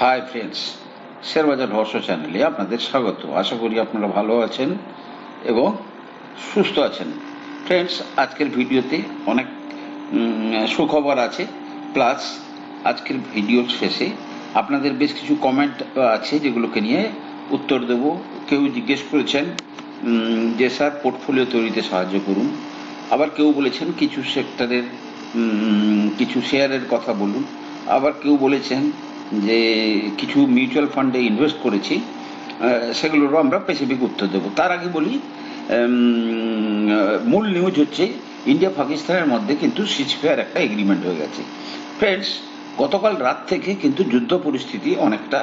Hi friends শেয়ারবাজার রহস্য চ্যানেলে আপনাদের স্বাগত। আশা করি আপনারা ভালো আছেন এবং সুস্থ আছেন। ফ্রেন্ডস আজকের ভিডিওতে অনেক সুখবর আছে। প্লাস আজকের ভিডিওর শেষে আপনাদের বেশ কিছু কমেন্ট আছে যেগুলোকে নিয়ে উত্তর দেব। কেউ জিজ্ঞেস করেছেন যে স্যার পোর্টফোলিও তৈরিতে সাহায্য করুন। আবার কেউ বলেছেন, কিছু সেক্টরের কিছু শেয়ারের কথা বলুন। আবার কেউ বলেছেন যে কিছু মিউচুয়াল ফান্ডে ইনভেস্ট করেছি সেগুলোরও আমরা স্পেসিফিক উত্তর দেবো। তার আগে বলি মূল নিউজ হচ্ছে ইন্ডিয়া পাকিস্তানের মধ্যে কিন্তু সিজফেয়ার একটা এগ্রিমেন্ট হয়ে গেছে। ফ্রেন্ডস গতকাল রাত থেকে কিন্তু যুদ্ধ পরিস্থিতি অনেকটা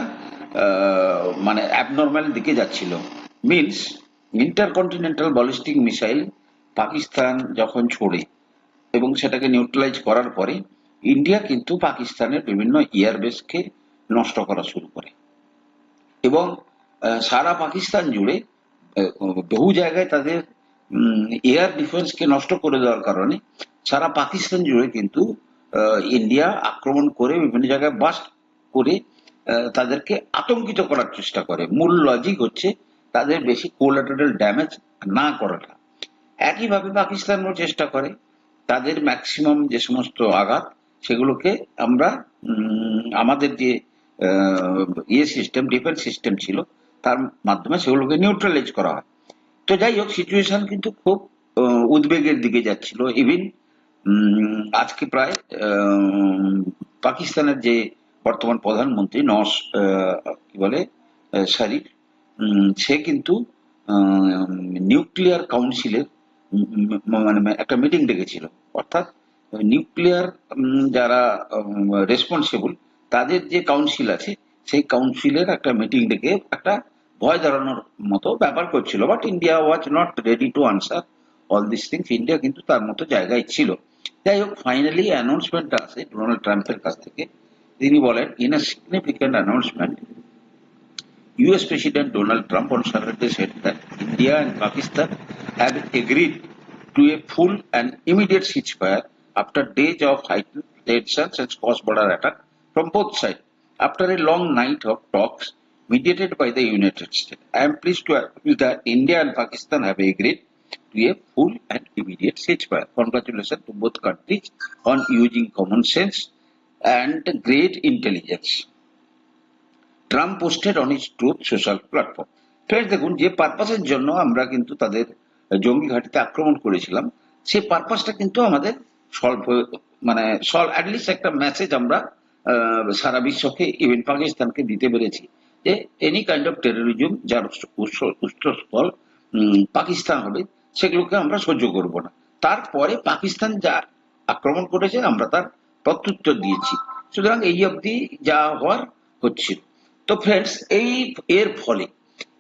মানে অ্যাবনর্মাল দিকে যাচ্ছিল। Means intercontinental ballistic missile Pakistan যখন ছোড়ে এবং সেটাকে নিউট্রালাইজ করার পরে ইন্ডিয়া কিন্তু পাকিস্তানের বিভিন্ন এয়ারবেসকে নষ্ট করা শুরু করে। এবং সারা পাকিস্তান জুড়ে বহু জায়গায় তাদের এয়ার ডিফেন্সকে নষ্ট করে দেওয়ার কারণে সারা পাকিস্তান জুড়ে কিন্তু ইন্ডিয়া আক্রমণ করে বিভিন্ন জায়গায় বাস্ট করে তাদেরকে আতঙ্কিত করার চেষ্টা করে। মূল লজিক হচ্ছে তাদের বেশি কোলাটারাল ড্যামেজ না করাটা। একইভাবে পাকিস্তানও চেষ্টা করে তাদের ম্যাক্সিমাম যে সমস্ত আঘাত সেগুলোকে আমরা আমাদের যে ইয়ে সিস্টেম ডিফেন্স সিস্টেম ছিল, তার মাধ্যমে সেগুলোকে নিউট্রালাইজ করা হয়। তো যাই হোক সিচুয়েশন কিন্তু খুব উদ্বেগের দিকে যাচ্ছিল। ইভিন আজকে প্রায় পাকিস্তানের যে বর্তমান প্রধানমন্ত্রী নস কি বলে শরীফ সে কিন্তু নিউক্লিয়ার কাউন্সিলের মানে একটা মিটিং ডেকেছিল। অর্থাৎ নিউক্লিয়ার যারা রেসপন্সিবল তাদের যে কাউন্সিল আছে, সেই কাউন্সিলের একটা মিটিং ডেকে একটা ভয় দাঁড়ানোর মতো ব্যাপার করছিল। But India was not ready to answer all this things India কিন্তু তার মতো জায়গায় ছিল। যাই হোক ফাইনালি অ্যানাউন্সমেন্ট আছে ডোনাল্ড ট্রাম্পের কাছ থেকে। তিনি বলেন in a significant announcement US President Donald Trump on Saturday said that India and Pakistan have agreed to a full and immediate ceasefire after days of heightened tensions and cross-border attack from both sides. After a long night of talks mediated by the United States, I am pleased to announce that India and Pakistan have agreed to a full and immediate ceasefire. Congratulations to both countries on using common sense and great intelligence. Trump posted on his Truth Social platform friends দেখুন যে পারপাসের জন্য আমরা কিন্তু তাদের জঙ্গি ঘাটিতে আক্রমণ করেছিলাম সেই পারপাসটা কিন্তু আমাদের সলভ মানে সলভ অ্যাটলিস্ট একটা মেসেজ আমরা সারা বিশ্বকে ইভেন পাকিস্তানকে দিতে পেরেছি যে এনি কাইন্ড অফ টেরোরিজম যার উৎস- উৎস- উৎসস্থল পাকিস্তান হবে, সেগুলোকে আমরা সহ্য করব না। তারপরে পাকিস্তান যা আক্রমণ করেছে, আমরা তার প্রত্যুত্তর দিয়েছি। সুতরাং এই অবধি যা হওয়ার হচ্ছিল তো ফ্রেন্ডস এই, এর ফলে,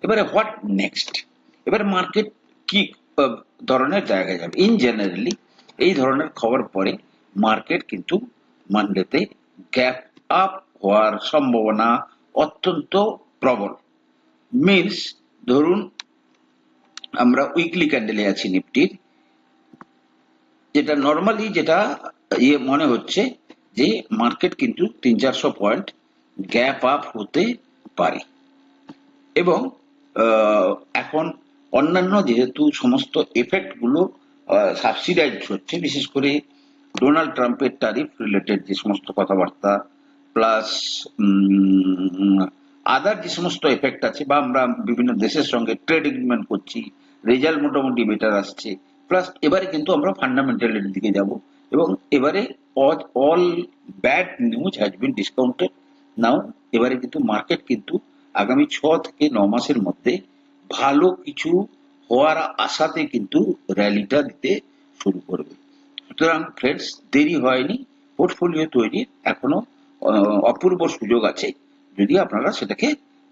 এবারে হোয়াট নেক্সট এবারে মার্কেট কি ধরনের জায়গায় যাবে? ইন জেনারেলি এই ধরনের খবর পরে মার্কেট কিন্তু মানডেতে গ্যাপ আপ হওয়ার সম্ভাবনা অত্যন্ত প্রবল। মিনস ধরুন, আমরা উইকলি ক্যান্ডেলে আছি নিফটির যেটা নর্মালি যেটা ইয়ে মনে হচ্ছে যে মার্কেট কিন্তু তিন চারশো পয়েন্ট গ্যাপ আপ হতে পারে। এবং এখন অন্যান্য যেহেতু সমস্ত এফেক্টগুলো সাবসিডাইজ হচ্ছে বিশেষ করে ডোনাল্ড ট্রাম্পের ট্যারিফ রিলেটেড যে সমস্ত কথাবার্তা প্লাস আদার যে সমস্ত এফেক্ট আছে, বা আমরা বিভিন্ন দেশের সঙ্গে ট্রেড এগ্রিমেন্ট করছি রেজাল্ট মোটামুটি বেটার আসছে প্লাস এবারে কিন্তু আমরা ফান্ডামেন্টালের দিকে যাব, এবং এবারে all bad news has been discounted now এবারে কিন্তু মার্কেট কিন্তু আগামী ছ থেকে ন মাসের মধ্যে ভালো কিছু হওয়ার আশাতে কিন্তু র্যালিটা দিতে শুরু করবে। সুতরাং ফ্রেন্ডস দেরি হয়নি পোর্টফোলিও তৈরির এখনও অপূর্ব সুযোগ আছে, যদি আপনারা সেটাকে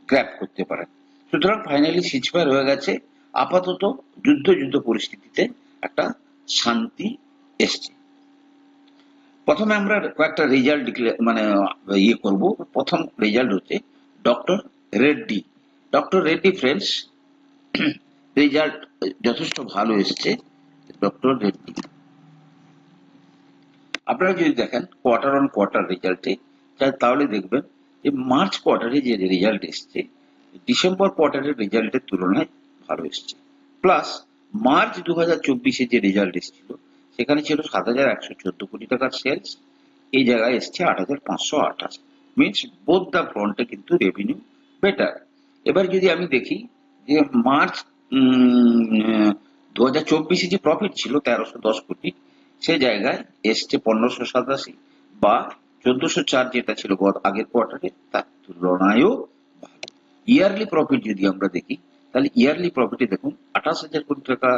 গ্র্যাপ করতে পারেন। সুতরাং ফাইনালি সিচফায়ার হয়ে গেছে, আপাতত যুদ্ধ যুদ্ধ পরিস্থিতিতে একটা শান্তি এসছে। প্রথমে আমরা কয়েকটা রেজাল্ট মানে ইয়ে করব। প্রথম রেজাল্ট হচ্ছে doctor Reddy doctor Reddy friends result যথেষ্ট ভালো এসছে, ডক্টর রেড্ডি। আপনারা যদি দেখেন কোয়ার্টার অন কোয়ার্টার রেজাল্টে তাহলে দেখবেন যে মার্চ কোয়ার্টারে যে রেজাল্ট এসছে ডিসেম্বর কোয়ার্টারের রেজাল্টের তুলনায় ভালো এসছে। প্লাস মার্চ দু হাজার চব্বিশে যে রেজাল্ট এসেছিল, সেখানে ছিল সাত হাজার একশো চোদ্দ কোটি টাকার সেলস এই জায়গায় এসছে আট হাজার পাঁচশো আঠাশ। মিনস বোথ দ্য ফ্রন্টে কিন্তু রেভিনিউ বেটার এবার যদি আমি দেখি যে মার্চ দু হাজার চব্বিশে যে প্রফিট ছিল তেরোশো দশ কোটি, সে জায়গায় এসছে পনেরোশো সাতাশি বা চোদ্দশো চার যেটা ছিল আগের কোয়ার্টারে তার তুলনায়ও ইয়ারলি প্রফিট যদি আমরা দেখি, তাহলে ইয়ারলি প্রফিটে দেখুন, আঠাশ হাজার কোটি টাকা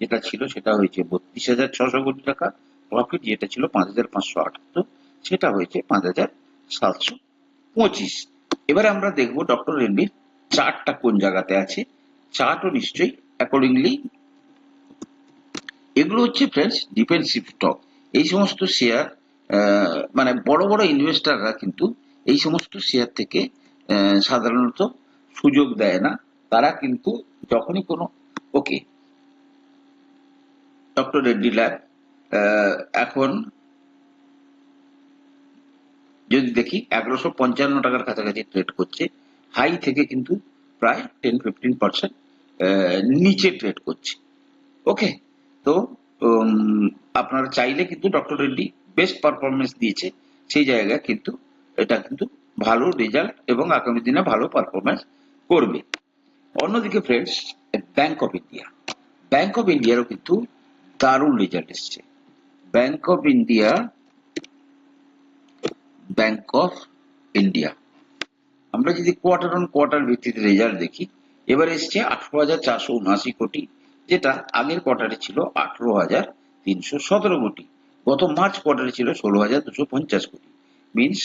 যেটা ছিল, সেটা হয়েছে বত্রিশ হাজার ছশো কোটি টাকা। প্রফিট যেটা ছিল পাঁচ হাজার পাঁচশো আটাত্তর, সেটা হয়েছে পাঁচ হাজার সাতশো পঁচিশ। এবারে আমরা দেখব ডক্টর রেড্ডির চার্টটা কোন জায়গাতে আছে চার্টও নিশ্চয়ই অ্যাকর্ডিংলি এগুলো হচ্ছে ফ্রেন্ডস ডিফেন্সিভ স্টক এই সমস্ত শেয়ার মানে বড় বড় ইনভেস্টাররা কিন্তু এই সমস্ত শেয়ার থেকে সাধারণত সুযোগ দেয় না। তারা কিন্তু যখনই কোনো ওকে ডক্টর রেড্ডি ল্যাব এখন যদি দেখি, এগারোশো পঞ্চান্ন টাকার কাছাকাছি ট্রেড করছে। হাই থেকে কিন্তু প্রায় টেন ফিফটিন পার্সেন্ট নিচে ট্রেড করছে। ওকে তো আপনারা চাইলে কিন্তু ডক্টর রেড্ডি বেস্ট পারফরমেন্স দিয়েছে। সেই জায়গায় কিন্তু এটা কিন্তু ভালো রেজাল্ট এবং আগামী দিনে ভালো পারফরমেন্স করবে। অন্যদিকে friends Bank of India Bank of ইন্ডিয়ারও কিন্তু দারুণ রেজাল্ট এসছে। Bank of India Bank of India আমরা যদি কোয়ার্টার অন কোয়ার্টার ভিত্তিতে রেজাল্ট দেখি, এবার এসছে আঠারো হাজার চারশো উনআশি কোটি, যেটা আগের কোয়ার্টারে ছিল আঠারো হাজার তিনশো সতেরো কোটি। গত মার্চ কোয়ার্টারে ছিল ষোলো হাজার দুশো পঞ্চাশ কোটি। মিনস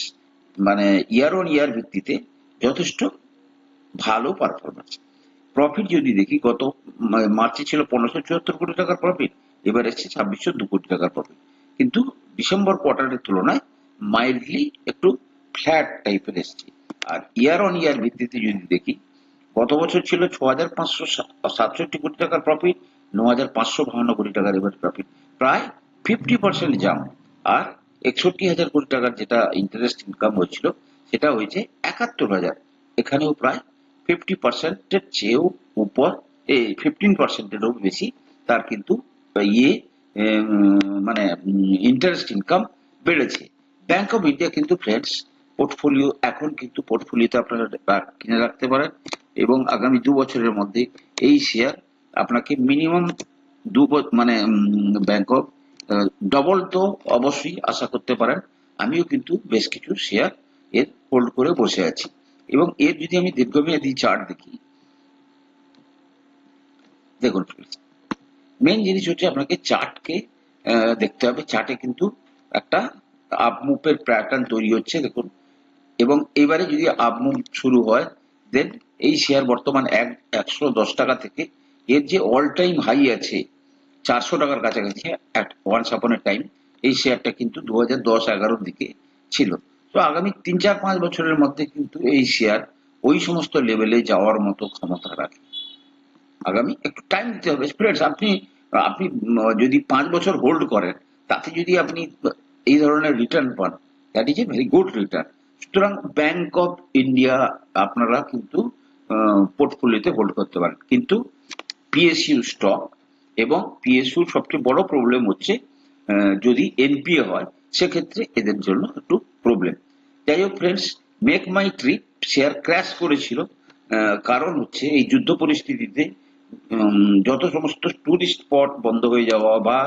মানে ইয়ার অন ইয়ার ভিত্তিতে যথেষ্ট ভালো পারফরমেন্স প্রফিট যদি দেখি, গত মার্চে ছিল পনেরোশো চুয়াত্তর কোটি টাকার প্রফিট এবার এসছে ছাব্বিশশো দু কোটি টাকার প্রফিট কিন্তু ডিসেম্বর কোয়ার্টারের তুলনায় মাইল্ডলি একটু ফ্ল্যাট টাইপের এসছে। আর ইয়ার অন ইয়ার ভিত্তিতে যদি দেখি, গত বছর ছিল ছ হাজার পাঁচশো সাতষট্টি কোটি টাকার প্রফিট ন হাজার পাঁচশো বাহান্ন কোটি টাকার এবার প্রফিট প্রায় ফিফটি পার্সেন্ট জাম আর একষট্টি হাজার কোটি টাকার যেটা ইন্টারেস্ট ইনকাম হয়েছিল, সেটা হয়েছে একাত্তর হাজার। এখানেও প্রায় ফিফটি পার্সেন্টের চেয়েও উপর, এই ফিফটিন পার্সেন্টেরও বেশি তার কিন্তু ইয়ে মানে ইন্টারেস্ট ইনকাম বেড়েছে। ব্যাংক অফ ইন্ডিয়া কিন্তু ফ্রেন্ডস পোর্টফোলিও এখন কিন্তু পোর্টফোলিওতে আপনারা কিনে রাখতে পারেন এবং আগামী দু বছরের মধ্যে এই শেয়ার আপনাকে মিনিমাম দু মানে ব্যাংক অফ ডবল তো অবশ্যই আশা করতে পারেন। আমিও কিন্তু বেশ কিছু শেয়ার এর হোল্ড করে বসে আছি। এবং এর যদি আমি দীর্ঘমেয়াদী চার্ট দেখি, দেখুন মেন জিনিস হচ্ছে আপনাকে চার্টকে দেখতে হবে। চার্টে কিন্তু একটা আপমুভের প্যাটার্ন তৈরি হচ্ছে। দেখুন এবং এবারে যদি আপমুভ শুরু হয় দেন এই শেয়ার বর্তমান এক, একশো দশ টাকা থেকে এর যে অল টাইম হাই আছে, চারশো টাকার কাছাকাছি অ্যাট ওয়ান্স টাইম এই শেয়ারটা কিন্তু দু হাজার দশ এগারোর দিকে ছিল। তো আগামী তিন, চার, পাঁচ বছরের মধ্যে কিন্তু এই শেয়ার ওই সমস্ত লেভেলে যাওয়ার মতো ক্ষমতা রাখে। আগামী একটু টাইম দিতে হবে। স্প্রেডস আপনি আপনি যদি পাঁচ বছর হোল্ড করেন, তাতে যদি আপনি এই ধরনের রিটার্ন পান that is a very good return সুতরাং ব্যাংক অফ ইন্ডিয়া আপনারা কিন্তু পোর্টফোলিওতে হোল্ড করতে পারেন। কিন্তু পিএসইউ স্টক এবং পিএসইউ সবচেয়ে বড় প্রবলেম হচ্ছে যদি এনপিএ হয়, সেক্ষেত্রে এদের জন্য একটু প্রবলেম যাই হোক friends make my trip share crash করেছিল। কারণ হচ্ছে এই যুদ্ধ পরিস্থিতিতে যত সমস্ত টুরিস্ট স্পট বন্ধ হয়ে যাওয়া বা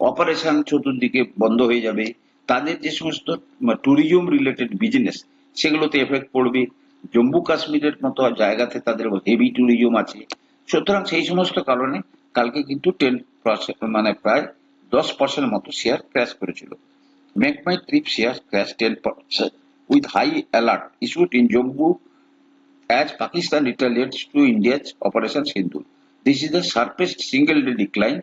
অপারেশন চতুর্দিকে বন্ধ হয়ে যাবে তাদের যে সমস্ত ট্যুরিজম রিলেটেড বিজনেস সেগুলোতে এফেক্ট পড়বে। জম্মু কাশ্মীরের মতো জায়গাতে তাদের হেভি ট্যুরিজম আছে। সুতরাং সেই সমস্ত কারণে কালকে কিন্তু টেন মানে প্রায় দশ পার্সেন্ট মতো শেয়ার ক্র্যাশ করেছিল। Make my trip share crash ten percent with high alert issued in Jammu as Pakistan retaliates to India's Operation Sindoor. This is the sharpest single day decline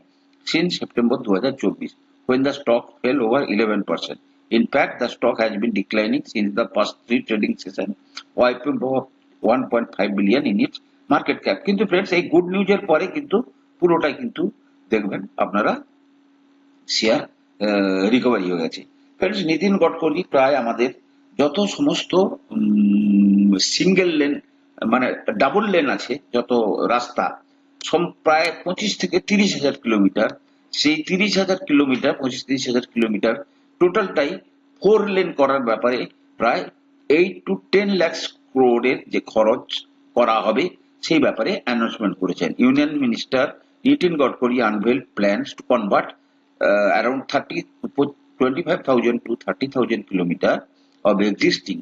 since September 2024, when the stock fell over 11%. In fact, the stock has been declining since the past three trading session, wiping over 1.5 billion in its market cap. কিন্তু friends এই good নিউজের পরে কিন্তু পুরোটাই কিন্তু দেখবেন আপনারা share recovery হয়ে গেছে ফ্রেন্ডস নীতিন গডকরি প্রায় আমাদের যত সমস্ত সিঙ্গেল লেন মানে ডাবল লেন আছে যত রাস্তা প্রায় পঁচিশ থেকে তিরিশ হাজার কিলোমিটার সেই তিরিশ হাজার কিলোমিটার, পঁচিশ তিরিশ হাজার কিলোমিটার টোটালটাই ফোর লেন করার ব্যাপারে প্রায় এইট টু টেন ল্যাক্স ক্রোডের যে খরচ করা হবে, সেই ব্যাপারে অ্যানাউন্সমেন্ট করেছেন। Union minister Nitin Gadkari unveil plans to convert around thirty twenty five thousand to thirty thousand kilometre of existing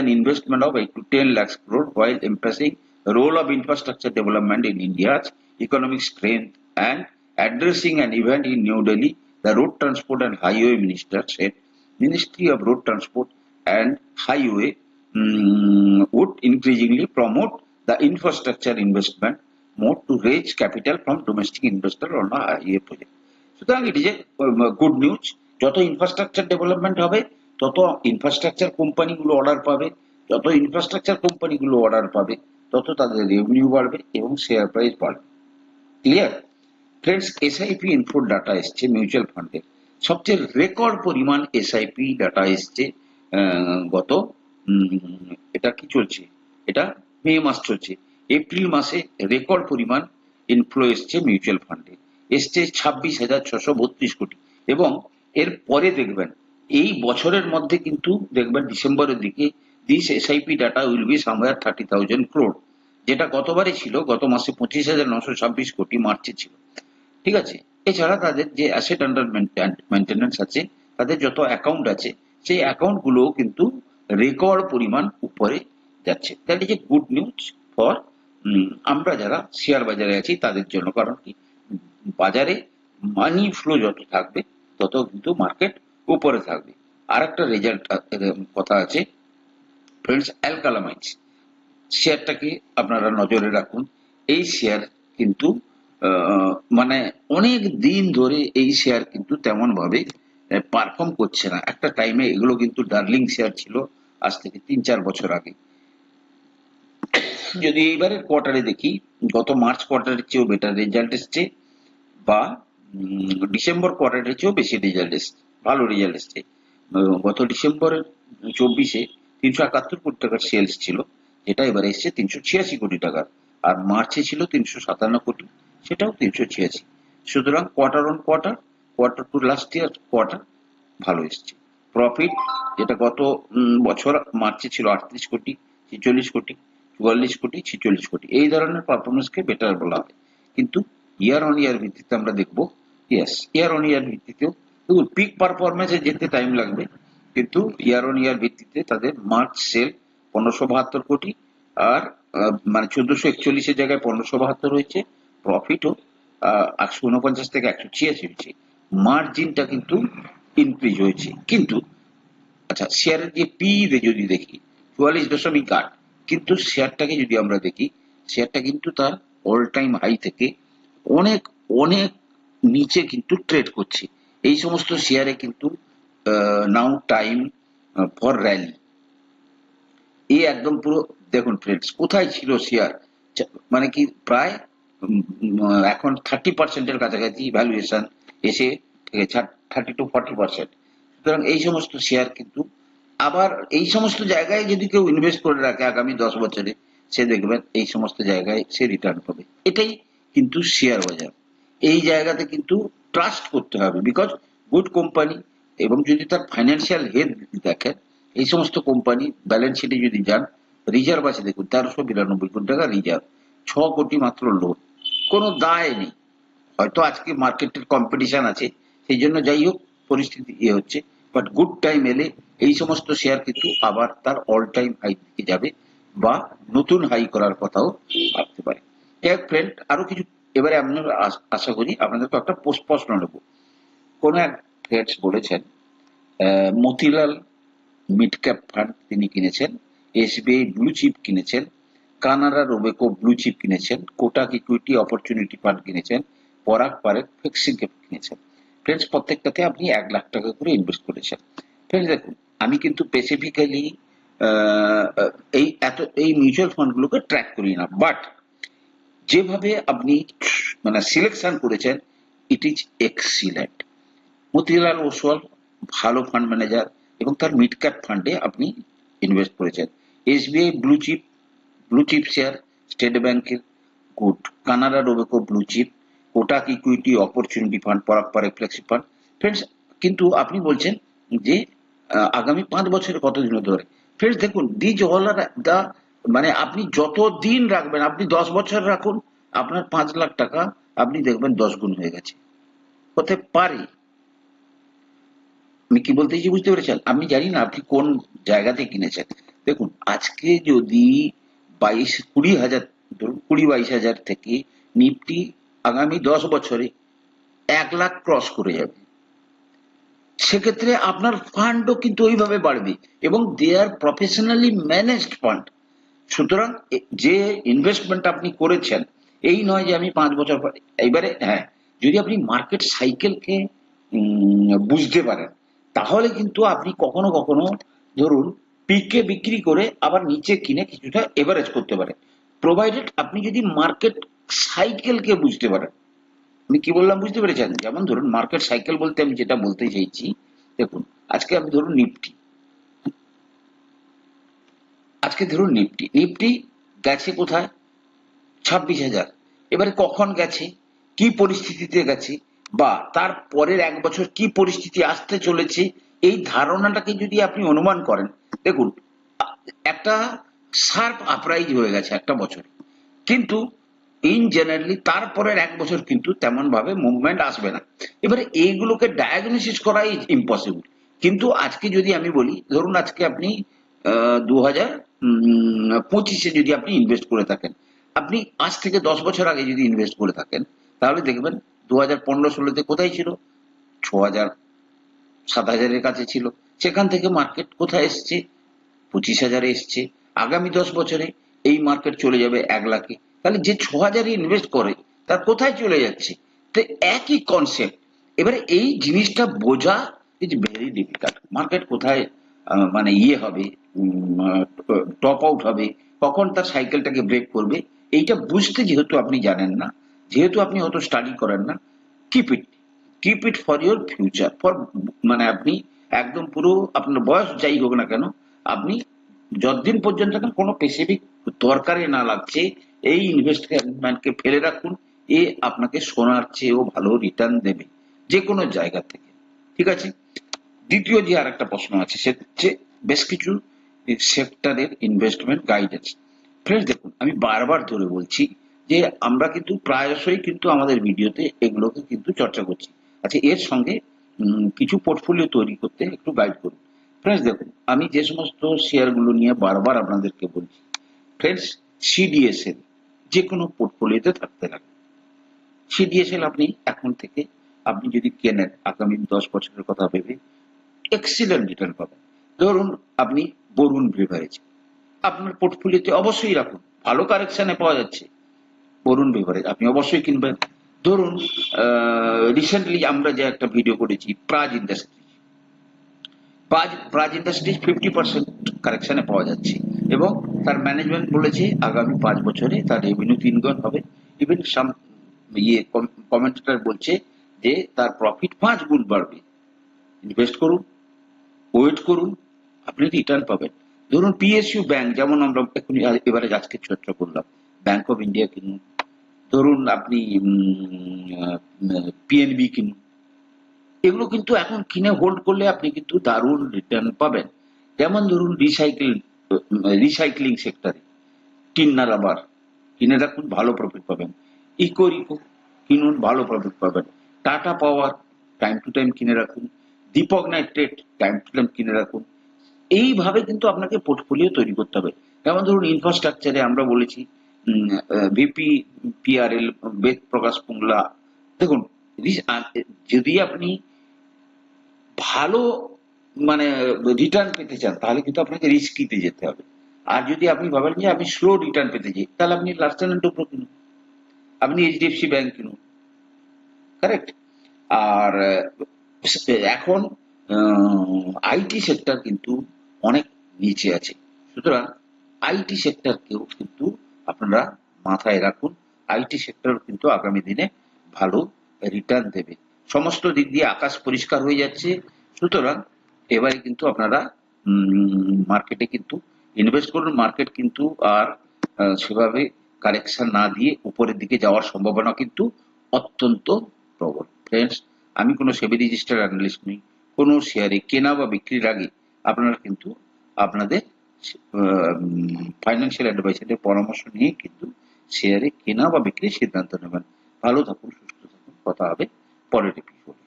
an investment of 8 to 10 lakhs crore while emphasizing the role of infrastructure development in India's economic strength and addressing an event in New Delhi, the Road Transport and Highway Minister said Ministry of Road Transport and Highway mm, would increasingly promote the infrastructure investment more to raise capital from domestic investor on a highway project. সুতরাং এটি যে good news যত infrastructure development হবে তত infrastructure কোম্পানিগুলো order পাবে যত infrastructure কোম্পানিগুলো অর্ডার পাবে তত তাদের রেভিনিউ বাড়বে এবং শেয়ার প্রাইস বাড়বে ক্লিয়ার ফ্রেন্ডস এসআইপি ইনফোর ডাটা এসছে মিউচুয়াল ফান্ডে সবচেয়ে রেকর্ড পরিমাণ এসআইপি ডাটা এসছে গত এটা কি চলছে? এটা মে মাস চলছে। এপ্রিল মাসে রেকর্ড পরিমাণ ইনফ্লো এসছে মিউচুয়াল ফান্ডে এসছে ছাব্বিশ হাজার ছশো বত্রিশ কোটি। এবং এর পরে দেখবেন, এই বছরের মধ্যে কিন্তু দেখবেন ডিসেম্বরের দিকে this SIP data will be somewhere thirty thousand crore যেটা গতবারে ছিল, গত মাসে পঁচিশ হাজার নশো ছাব্বিশ কোটি মার্চে ছিল। ঠিক আছে? এছাড়া তাদের যে অ্যাসেট আন্ডার মেনটেন্যান্স আছে, তাদের যত অ্যাকাউন্ট আছে, সেই অ্যাকাউন্ট গুলোও কিন্তু রেকর্ড পরিমাণ উপরে যাচ্ছে। Is a good news for আমরা যারা শেয়ার বাজারে আছি, তাদের জন্য। কারণ কি? বাজারে মানি ফ্লো যত থাকবে, তত কিন্তু মার্কেট উপরে থাকবে। আর একটা রেজাল্ট কথা আছে ফ্রেন্ডস অ্যালকালামাইন্স শেয়ারটাকে আপনারা নজরে রাখুন। এই শেয়ার কিন্তু মানে অনেক দিন ধরে এই শেয়ার কিন্তু তেমন ভাবে পারফর্ম করছে না। একটা টাইমে এগুলো কিন্তু ডার্লিং শেয়ার ছিল আজ থেকে তিন চার বছর আগে। যদি এইবারের কোয়ার্টারে দেখি গত মার্চ কোয়ার্টারের চেয়েও বেটার রেজাল্ট এসছে বা ডিসেম্বর কোয়ার্টারের চেয়েও বেশি রেজাল্ট এসছে ভালো রেজাল্ট এসছে। গত ডিসেম্বরের চব্বিশে তিনশো একাত্তর কোটি টাকার সেলস ছিল যেটা এবারে এসছে তিনশো ছিয়াশি কোটি টাকার। আর মার্চে ছিল তিনশো সাতান্ন কোটি। সেটাও তিনশো ছিয়াশি। সুতরাং quarter on quarter quarter to last year quarter ভালো এসছে। প্রফিট যেটা গত বছর মার্চে ছিল আটত্রিশ কোটি, ছেচল্লিশ কোটি, চুয়াল্লিশ কোটি, ছেচল্লিশ কোটি। এই ধরনের পারফরমেন্সকে বেটার বলা হয়। কিন্তু ইয়ার অন ইয়ার ভিত্তিতে আমরা দেখব ইয়েস ইয়ার অন ইয়ার ভিত্তিতেও দেখুন পিক পারফরমেন্সে যেতে টাইম লাগবে, কিন্তু ইয়ার অন ইয়ার ভিত্তিতে তাদের মার্চ সেল পনেরোশো বাহাত্তর কোটি, আর মানে চোদ্দশো একচল্লিশের জায়গায় পনেরোশো বাহাত্তর হয়েছে। প্রফিটও একশো উনপঞ্চাশ থেকে একশো ছিয়াশি হয়েছে। মার্জিনটা কিন্তু ইনক্রিজ হয়েছে। কিন্তু আচ্ছা শেয়ারের যে পি তে যদি দেখি, চুয়াল্লিশ দশমিক আট, কিন্তু শেয়ারটাকে যদি আমরা দেখি শেয়ারটা কিন্তু তার অল টাইম হাই থেকে অনেক অনেক নিচে কিন্তু ট্রেড করছে। এই সমস্ত শেয়ারে কিন্তু নাও টাইম ফর র্যালি এই একদম পুরো, দেখুন ফ্রেন্ডস কোথায় ছিল শেয়ার মানে কি, প্রায় এখন থার্টি পার্সেন্টের কাছাকাছি ভ্যালুয়েশন এসে থার্টি টু ফর্টি পার্সেন্ট সুতরাং এই সমস্ত শেয়ার কিন্তু আবার এই সমস্ত জায়গায় যদি কেউ ইনভেস্ট করে রাখে আগামী দশ বছরে, সে দেখবেন এই সমস্ত জায়গায় সে রিটার্ন পাবে। এটাই কিন্তু শেয়ার বাজার। এই জায়গাতে কিন্তু ট্রাস্ট করতে হবে বিকজ গুড কোম্পানি এবং যদি তার ফাইন্যান্সিয়াল হেলথ দেখেন, এই সমস্ত কোম্পানি ব্যালেন্স শিটে যদি যান রিজার্ভ আছে দেখুন, তেরোশো বিরানব্বই কোটি টাকা রিজার্ভ ছ কোটি মাত্র লোন কোনো দায় নেই। হয়তো আজকে মার্কেটের কম্পিটিশন আছে, সেই জন্য যাই হোক, পরিস্থিতি ইয়ে হচ্ছে। বাট গুড টাইম এলে এই সমস্ত শেয়ার কিন্তু আবার তার অল টাইম হাই দিকে যাবে বা নতুন হাই করার কথাও ভাবতে পারে। এক ফ্রেন্ড আরও কিছু এবারে আমরা আশ- করি আপনাদেরকে একটা প্রশ্ন নেব। কোন এক ফ্রেন্ডস বলেছেন মতিলাল মিড ক্যাপ ফান্ড তিনি কিনেছেন এসবিআই ব্লু চিপ কিনেছেন কানাডা রোবেকো ব্লু চিপ কিনেছেন, কোটাক ইকুইটি অপরচুনিটি ফান্ড কিনেছেন, পরাগ পারেক ফিক্সিং ক্যাপ কিনেছেন। ফ্রেন্ডস, প্রত্যেকটাতে আপনি এক লাখ টাকা করে ইনভেস্ট করেছেন। ফ্রেন্ডস, দেখুন, আমি কিন্তু স্পেসিফিক্যালি এই এত, এই মিউচুয়াল ফান্ডগুলোকে ট্র্যাক করি না। বাট যেভাবে আপনি মানে সিলেকশন করেছেন it is excellent Motilal Oswal ভালো ফান্ড ম্যানেজার এবং তার মিড ক্যাপ ফান্ডে আপনি ইনভেস্ট করেছেন। SBI blue chip blue chip share state ব্যাংকের good Canara Robeco blue chip Kotak equity opportunity fund Parag Parikh flexi fund friends কিন্তু আপনি বলছেন যে আগামী পাঁচ বছরে কতদিন ধরে ফ্রেন্ডস দেখুন দিজ অল আর দা মানে আপনি যত দিন রাখবেন, আপনি দশ বছর রাখুন, আপনার পাঁচ লাখ টাকা আপনি দেখবেন দশ গুণ হয়ে গেছে। হতে পারে। আমি কি বলতে চাইছি বুঝতে পেরেছেন? আমি জানি না আপনি কোন জায়গাতে কিনেছেন। দেখুন, আজকে যদি বাইশ, কুড়ি হাজার, ধরুন কুড়ি বাইশ হাজার থেকে নিফটি আগামী দশ বছরে এক লাখ ক্রস করে যাবে। সেক্ষেত্রে আপনার ফান্ডও কিন্তু ওইভাবে বাড়বে এবং they are professionally managed fund সুতরাং যে ইনভেস্টমেন্ট আপনি করেছেন, এই নয় যে আমি পাঁচ বছর পরে, এইবারে হ্যাঁ যদি আপনি মার্কেট সাইকেলকে বুঝতে পারেন, তাহলে কিন্তু আপনি কখনো কখনো ধরুন পিকে বিক্রি করে আবার নিচে কিনে কিছুটা এভারেজ করতে পারে। প্রোভাইডেড আপনি যদি মার্কেট সাইকেলকে বুঝতে পারেন। আমি কি বললাম বুঝতে পেরেছেন? যেমন ধরুন মার্কেট সাইকেল বলতে আমি যেটা বলতে চাইছি, দেখুন, আজকে আমি ধরুন নিফটি। আজকে ধরুন নিফটি। নিফটি গেছে কোথায়? ছাব্বিশ হাজার। এবারে কখন গেছে? কি পরিস্থিতিতে গেছে? বা তার পরের এক বছর কি পরিস্থিতি আসতে চলেছে? এই ধারণাটাকে যদি আপনি অনুমান করেন দেখুন, একটা শার্প আপরাইজ হয়ে গেছে একটা বছরে। কিন্তু ইন জেনারেলি তারপরের এক বছর কিন্তু তেমন ভাবে মুভমেন্ট আসবে না। এবারে এইগুলোকে ডায়াগনোসিস করাই ইম্পসিবল কিন্তু আজকে যদি আমি বলি, ধরুন আজকে আপনি দু হাজার পঁচিশে যদি আপনি ইনভেস্ট করে থাকেন, আপনি আজ থেকে দশ বছর আগে যদি ইনভেস্ট করে থাকেন, তাহলে দেখবেন দু হাজার পনেরো ষোলোতে কোথায় ছিল? ছ হাজার সাত হাজারের কাছে ছিল। সেখান থেকে মার্কেট কোথায় এসছে? পঁচিশ হাজারে এসছে। আগামী দশ বছরে এই মার্কেট চলে যাবে এক লাখে। তাহলে যে ছ হাজারে ইনভেস্ট করে, তার কোথায় চলে যাচ্ছে? তো একই কনসেপ্ট এবারে এই জিনিসটা বোঝা ইজ ভেরি ডিফিকাল্ট মার্কেট কোথায় মানে ইয়ে হবে টপ আউট হবে, কখন তার সাইকেলটাকে ব্রেক করবে, এইটা বুঝতে যেহেতু আপনি জানেন না, যেহেতু আপনি অত স্টাডি করেন না keep it keep it for your future for মানে আপনি একদম পুরো আপনার বয়স যাই হোক না কেন আপনি যতদিন পর্যন্ত কোনো স্পেসিফিক দরকারে না লাগছে, এই ইনভেস্টমেন্টকে ফেলে রাখুন, এ আপনাকে সোনার চেয়েও ভালো রিটার্ন দেবে যে কোনো জায়গা থেকে। ঠিক আছে? দ্বিতীয় যে আর একটা প্রশ্ন আছে সে হচ্ছে বেশ কিছু সেক্টরের ইনভেস্টমেন্ট গাইডেন্স ফ্রেন্ডস দেখুন, আমি বারবার ধরে বলছি যে আমরা কিন্তু প্রায়শই কিন্তু আমাদের ভিডিওতে এগুলোকে কিন্তু চর্চা করছি। আচ্ছা এর সঙ্গে কিছু পোর্টফোলিও তৈরি করতে একটু গাইড করুন। ফ্রেন্ডস দেখুন, আমি যে সমস্ত শেয়ারগুলো নিয়ে বারবার আপনাদেরকে বলছি ফ্রেন্ডস সিডিএসএল যে কোনো পোর্টফোলিওতে থাকতে লাগে সিডিএসএল আপনি এখন থেকে আপনি যদি কেনেন, আগামী দশ বছরের কথা ভেবে এক্সিলেন্ট রিটার্ন পাবেন। ধরুন, আপনি বরুণ বেভারেজ আপনার পোর্টফোলিওতে অবশ্যই রাখুন, ভালো কারেকশনে পাওয়া যাচ্ছে। বরুণ বেভারেজ আপনি অবশ্যই কিনবেন। ধরুন রিসেন্টলি আমরা যে একটা ভিডিও করেছি Praj industry Praj Praj industries fifty percent কারেকশনে পাওয়া যাচ্ছে। এবং তার ম্যানেজমেন্ট বলেছে আগামী পাঁচ বছরে তার রেভিনিউ তিন গুণ হবে। ইভেন সাম ইয়ে কমেন্টেটার বলছে যে তার প্রফিট পাঁচ গুণ বাড়বে। ইনভেস্ট করুন ওয়েট করুন, আপনি রিটার্ন পাবেন। ধরুন পিএসইউ ব্যাংক যেমন আমরা এখন এবারে আজকে চর্চা করলাম। ব্যাংক অফ ইন্ডিয়া কিনুন। ধরুন আপনি পিএনবি কিনুন। এগুলো কিন্তু এখন কিনে হোল্ড করলে আপনি কিন্তু দারুণ রিটার্ন পাবেন। যেমন ধরুন রিসাইকেল রিসাইক্লিং সেক্টরে টিন্না রাবার কিনে রাখুন ভালো প্রফিট পাবেন। ইকো রিকো কিনুন, ভালো প্রফিট পাবেন। Tata power time to time কিনে রাখুন। Deepak nitrate time to time কিনে রাখুন। এইভাবে কিন্তু আপনাকে পোর্টফোলিও তৈরি করতে হবে। যেমন ধরুন ইনফ্রাস্ট্রাকচারে আমরা বলেছি ভিপি পিআরএল বেদ প্রকাশ পুংলা দেখুন যদি আপনি ভালো মানে রিটার্ন পেতে চান, তাহলে কিন্তু আপনাকে রিস্কিতে যেতে হবে। আর যদি আপনি ভাবেন যে আমি স্লো রিটার্ন পেতে চাই, তাহলে আপনি লার্সেন অ্যান্ড টুব্রো কিনুন। আপনি এইচডিএফসি ব্যাংক কিনুন। কারেক্ট আর, এখন আইটি সেক্টর কিন্তু অনেক নিচে আছে। সুতরাং আইটি সেক্টরকেও কিন্তু আপনারা মাথায় রাখুন। আইটি সেক্টর কিন্তু আগামী দিনে ভালো রিটার্ন দেবে। সমস্ত দিক দিয়ে আকাশ পরিষ্কার হয়ে যাচ্ছে। সুতরাং এবারে কিন্তু আপনারা মার্কেটে কিন্তু ইনভেস্ট করুন। মার্কেট কিন্তু আর সেভাবে কারেকশন না দিয়ে উপরের দিকে যাওয়ার সম্ভাবনা কিন্তু অত্যন্ত প্রবল। ফ্রেন্ডস আমি কোনো সেবি রেজিস্টার অ্যানালিস্ট নই। কোনো শেয়ারে কেনা বা বিক্রির আগে আপনারা কিন্তু আপনাদের ফাইন্যান্সিয়াল অ্যাডভাইসারের পরামর্শ নিয়ে কিন্তু শেয়ারে কেনা বা বিক্রির সিদ্ধান্ত নেবেন। ভালো থাকুন, সুস্থ কথা হবে পরের এপিসোডে